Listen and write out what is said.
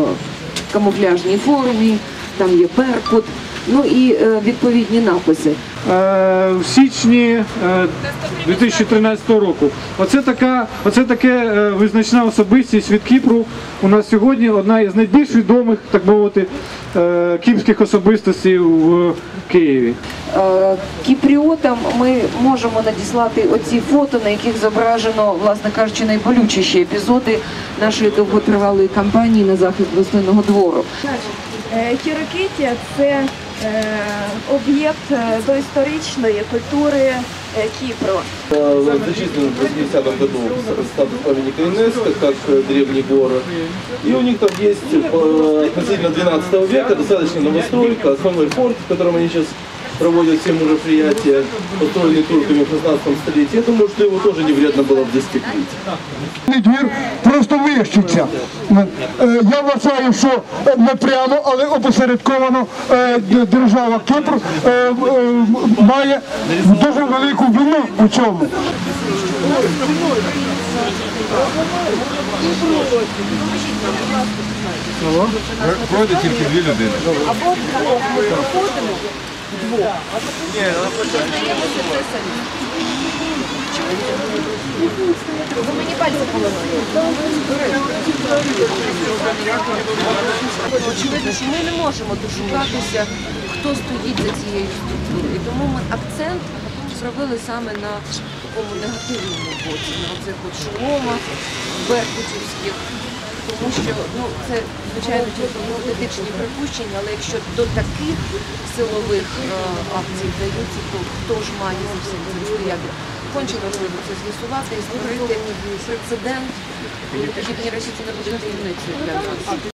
в камуфляжній формі, там є перкут, ну і е, відповідні написи. Е, в січні е, 2013 року. Оце така, оце таке е, визначна особистість від Кіпру. У нас сьогодні одна із найбільш відомих, так мовити, е, кіпрських особистостей в Києві. Е, Кіпріотам ми можемо надіслати оці фото, на яких зображено, власне кажучи, найболючіші епізоди нашої довготривалої кампанії на захист рослинного двору. Е, це е, об'єкт е, доісторичної культури е, Кіпру. зачислен в 80-м году статус памятника ЮНЕСКО как древний город. И у них там есть относительно 12 века достаточно новостройка, основной форт, в котором они сейчас проводят все мероприятия, построенный турками в 16 столетии. Я думаю, что его тоже не вредно было бы застеклить. двір просто вищиться. Е, Я вважаю, що не прямо, але опосередковано е, д- держава Кіпр е, е, має дуже велику вину у цьому. Пройде тільки дві людини. Очевидно, що ми не можемо дошукатися, хто стоїть за цією структурою. І тому ми акцент зробили саме на такому негативному боці, на оцих от шоломах беркутівських. Тому що ну, це, звичайно, теоретичні припущення, але якщо до таких силових е, акцій даються, то хто ж має за всім цим стояти? Конче важливо це з'ясувати і створити прецедент, який мені російські не буде таємницею для нас.